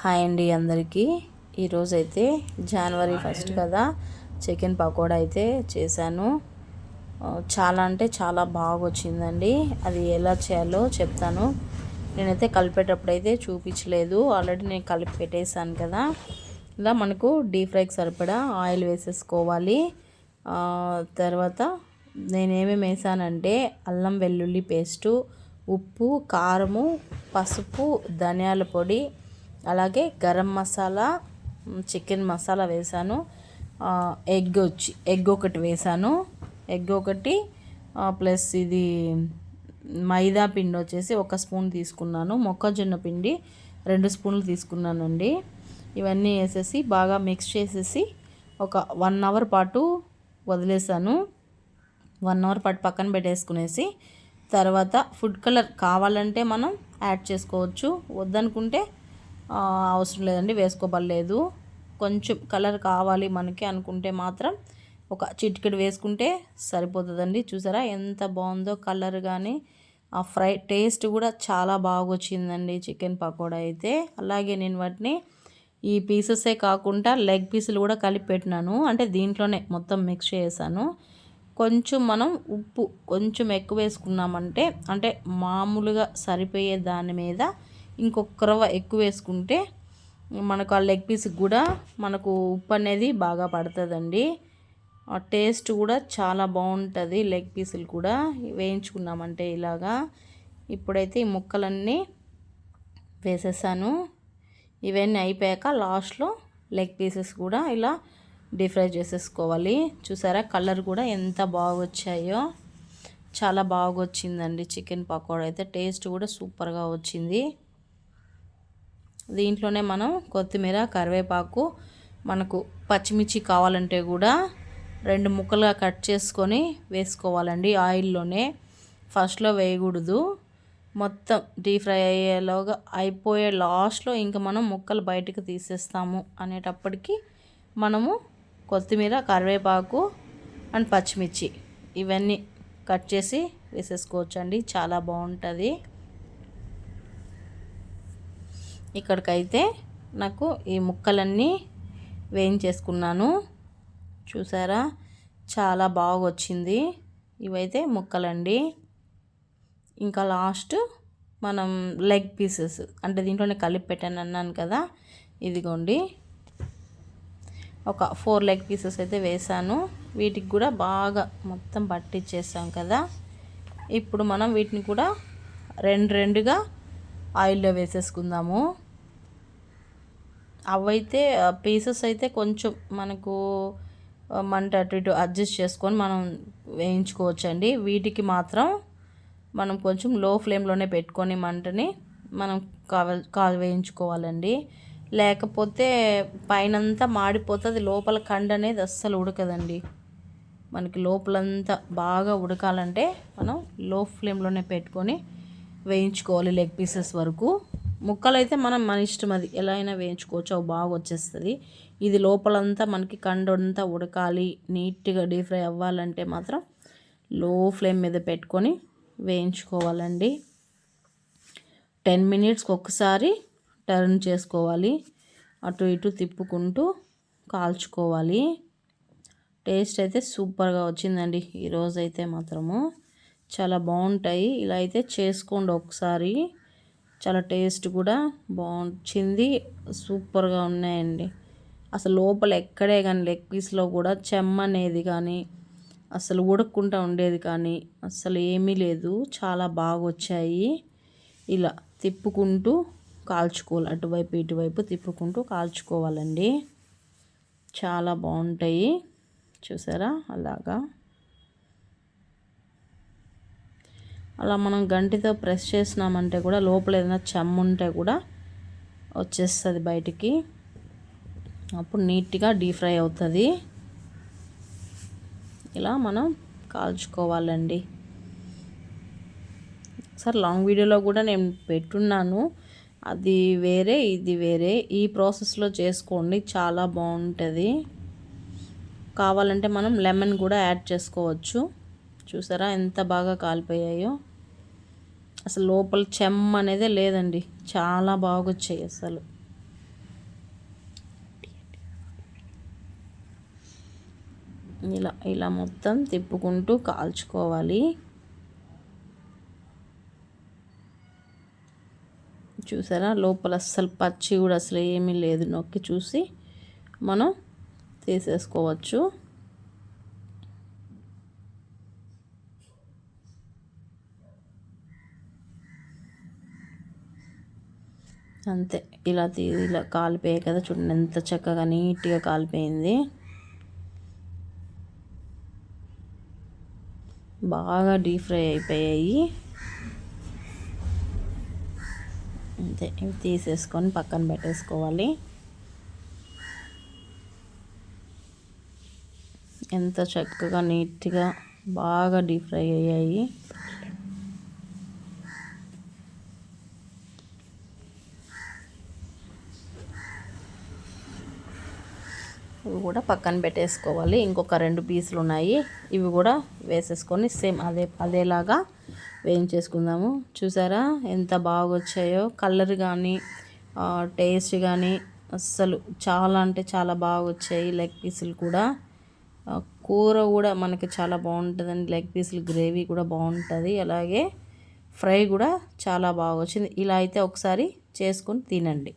Hi అండి అందరికీ. ఈరోజైతే జనవరి ఫస్ట్ కదా. చికెన్ పకోడా అయితే చేశాను. చాలా అంటే చాలా బాగా వచ్చిందండి అది ఎలా చేయాలో చెప్తాను. నేనైతే కలిపేటప్పుడు అయితే చూపించలేదు. ఆల్రెడీ నేను కలిపి పెట్టేశాను కదా. ఇలా మనకు డీప్ ఫ్రైకి సరిపడా ఆయిల్ వేసేసుకోవాలి. తర్వాత నేనేమేమి వేసానంటే అల్లం వెల్లుల్లి పేస్టు ఉప్పు కారము పసుపు ధనియాల పొడి అలాగే గరం మసాలా చికెన్ మసాలా వేసాను ఎగ్ వచ్చి ఎగ్ ఒకటి వేసాను ఎగ్ ఒకటి ప్లస్ ఇది మైదా పిండి వచ్చేసి ఒక స్పూన్ తీసుకున్నాను. మొక్కజొన్న పిండి రెండు స్పూన్లు తీసుకున్నానండి. ఇవన్నీ వేసేసి బాగా మిక్స్ చేసేసి ఒక వన్ అవర్ పాటు వదిలేసాను వన్ అవర్ పాటు పక్కన పెట్టేసుకునేసి తర్వాత ఫుడ్ కలర్ కావాలంటే మనం యాడ్ చేసుకోవచ్చు. వద్దనుకుంటే అవసరం లేదండి వేసుకోబడలేదు. కొంచెం కలర్ కావాలి మనకి అనుకుంటే మాత్రం ఒక చిటికెడు వేసుకుంటే సరిపోతుందండి. చూసారా ఎంత బాగుందో కలర్ కానీ ఆ ఫ్రై టేస్ట్ కూడా చాలా బాగా వచ్చిందండి చికెన్ పకోడా అయితే. అలాగే నేను వాటిని ఈ పీసెసే కాకుండా లెగ్ పీసులు కూడా కలిపి పెట్టినాను. అంటే దీంట్లోనే మొత్తం మిక్స్ చేసాను కొంచెం మనం ఉప్పు కొంచెం ఎక్కువ వేసుకున్నామంటే అంటే మామూలుగా సరిపోయే దాని మీద ఇంకొక రవ్వ ఎక్కువ వేసుకుంటే మనకు ఆ లెగ్ పీస్కి కూడా మనకు ఉప్పు అనేది బాగా పడుతుందండి. ఆ టేస్ట్ కూడా చాలా బాగుంటుంది లెగ్ పీసులు కూడా. వేయించుకున్నామంటే ఇలాగా. ఇప్పుడైతే ఈ ముక్కలన్నీ వేసేసాను. ఇవన్నీ అయిపోయాక లాస్ట్లో లెగ్ పీసెస్ కూడా ఇలా డీప్ ఫ్రై చేసేసుకోవాలి. చూసారా కలర్ కూడా ఎంత బాగా వచ్చాయో. చాలా బాగా వచ్చిందండి. చికెన్ పకోడా అయితే టేస్ట్ కూడా సూపర్గా వచ్చింది. దీంట్లోనే మనం కొత్తిమీర కరివేపాకు మనకు పచ్చిమిర్చి కావాలంటే కూడా రెండు ముక్కలుగా కట్ చేసుకొని వేసుకోవాలండి ఆయిల్లోనే. ఫస్ట్లో వేయకూడదు. మొత్తం డీప్ ఫ్రై అయ్యేలోగా అయిపోయే లాస్ట్లో ఇంకా మనం ముక్కలు బయటకు తీసేస్తాము అనేటప్పటికి మనము కొత్తిమీర కరివేపాకు అండ్ పచ్చిమిర్చి ఇవన్నీ కట్ చేసి వేసేసుకోవచ్చండి. చాలా బాగుంటుంది. ఇక్కడికైతే నాకు ఈ ముక్కలన్నీ వేయించేసుకున్నాను. చూసారా? చాలా బాగా వచ్చింది ఇవైతే ముక్కలండి. ఇంకా లాస్ట్ మనం లెగ్ పీసెస్ అంటే దీంట్లోనే కలిపి పెట్టాను అన్నాను కదా ఇదిగోండి. ఒక ఫోర్ లెగ్ పీసెస్ అయితే వేసాను వీటికి కూడా బాగా మొత్తం పట్టించేసాం కదా. ఇప్పుడు మనం వీటిని కూడా రెండు రెండుగా ఆయిల్లో వేసేసుకుందాము. అవైతే పీసెస్ అయితే కొంచెం మనకు మంట అటు ఇటు అడ్జస్ట్ చేసుకొని మనం వేయించుకోవచ్చండి. వీటికి మాత్రం మనం కొంచెం లో ఫ్లేమ్లోనే పెట్టుకొని మంటని మనం కావ కాలు వేయించుకోవాలండి. లేకపోతే పైనంతా మాడిపోతుంది లోపల కండ అనేది అస్సలు ఉడకదండి. మనకి లోపలంతా బాగా ఉడకాలంటే మనం లో ఫ్లేమ్లోనే పెట్టుకొని వేయించుకోవాలి లెగ్ పీసెస్ వరకు. ముక్కలు అయితే మనం మన ఇష్టం అది. ఎలా అయినా వేయించుకోవచ్చు. అవి బాగా వచ్చేస్తుంది. ఇది లోపలంతా మనకి కండంతా ఉడకాలి. నీట్గా డీప్ ఫ్రై అవ్వాలంటే మాత్రం లో ఫ్లేమ్ మీద పెట్టుకొని వేయించుకోవాలండి. టెన్ మినిట్స్కి ఒకసారి టర్న్ చేసుకోవాలి. అటు ఇటు తిప్పుకుంటూ కాల్చుకోవాలి. టేస్ట్ అయితే సూపర్గా వచ్చిందండి. ఈరోజైతే మాత్రము. చాలా బాగుంటాయి. ఇలా అయితే చేసుకోండి ఒకసారి చాలా టేస్ట్ కూడా బాగుంచింది సూపర్గా ఉన్నాయండి. అసలు లోపల ఎక్కడే కానీ లెగ్ పీస్లో కూడా చెమ్మ అనేది కానీ అసలు ఉడక్కుండా ఉండేది కానీ అసలు ఏమీ లేదు. చాలా బాగా వచ్చాయి. ఇలా తిప్పుకుంటూ కాల్చుకోవాలి. అటువైపు ఇటువైపు తిప్పుకుంటూ కాల్చుకోవాలండి. చాలా బాగుంటాయి. చూసారా? అలాగా. అలా మనం గంటితో ప్రెస్ చేసినామంటే కూడా లోపల ఏదైనా చెమ్ము ఉంటే కూడా వచ్చేస్తుంది బయటికి. అప్పుడు నీట్గా డీప్ ఫ్రై అవుతుంది. ఇలా మనం కాల్చుకోవాలండి. సార్ లాంగ్ వీడియోలో కూడా నేను పెట్టున్నాను. అది వేరే ఇది వేరే. ఈ ప్రాసెస్లో చేసుకోండి చాలా బాగుంటుంది. కావాలంటే మనం లెమన్ కూడా యాడ్ చేసుకోవచ్చు. చూసారా ఎంత బాగా కాలిపోయాయో. అసలు లోపల చెమ్మ అనేదే లేదండి. చాలా బాగొచ్చాయి అసలు. ఇలా ఇలా మొత్తం తిప్పుకుంటూ కాల్చుకోవాలి. చూసారా లోపల అస్సలు పచ్చి కూడా అసలు ఏమీ లేదు. నొక్కి చూసి మనం తీసేసుకోవచ్చు. అంతే. ఇలా తీ ఇలా కాలిపోయాయి కదా చూడండి ఎంత చక్కగా నీట్గా కాలిపోయింది. బాగా డీప్ ఫ్రై అయిపోయాయి. అంతే ఇవి తీసేసుకొని పక్కన పెట్టేసుకోవాలి. ఎంత చక్కగా నీట్గా బాగా డీప్ ఫ్రై అయ్యాయి. ఇవి కూడా పక్కన పెట్టేసుకోవాలి. ఇంకొక రెండు పీసులు ఉన్నాయి. ఇవి కూడా వేసేసుకొని సేమ్ అదే అదేలాగా వేయించేసుకుందాము. చూసారా ఎంత బాగా వచ్చాయో కలర్ కానీ టేస్ట్ కానీ అస్సలు చాలా అంటే చాలా బాగా వచ్చాయి లెగ్ పీసులు కూడా. కూర కూడా మనకి చాలా బాగుంటుందండి. లెగ్ పీసులు గ్రేవీ కూడా బాగుంటుంది. అలాగే ఫ్రై కూడా చాలా బాగా వచ్చింది ఇలా అయితే ఒకసారి చేసుకొని తినండి.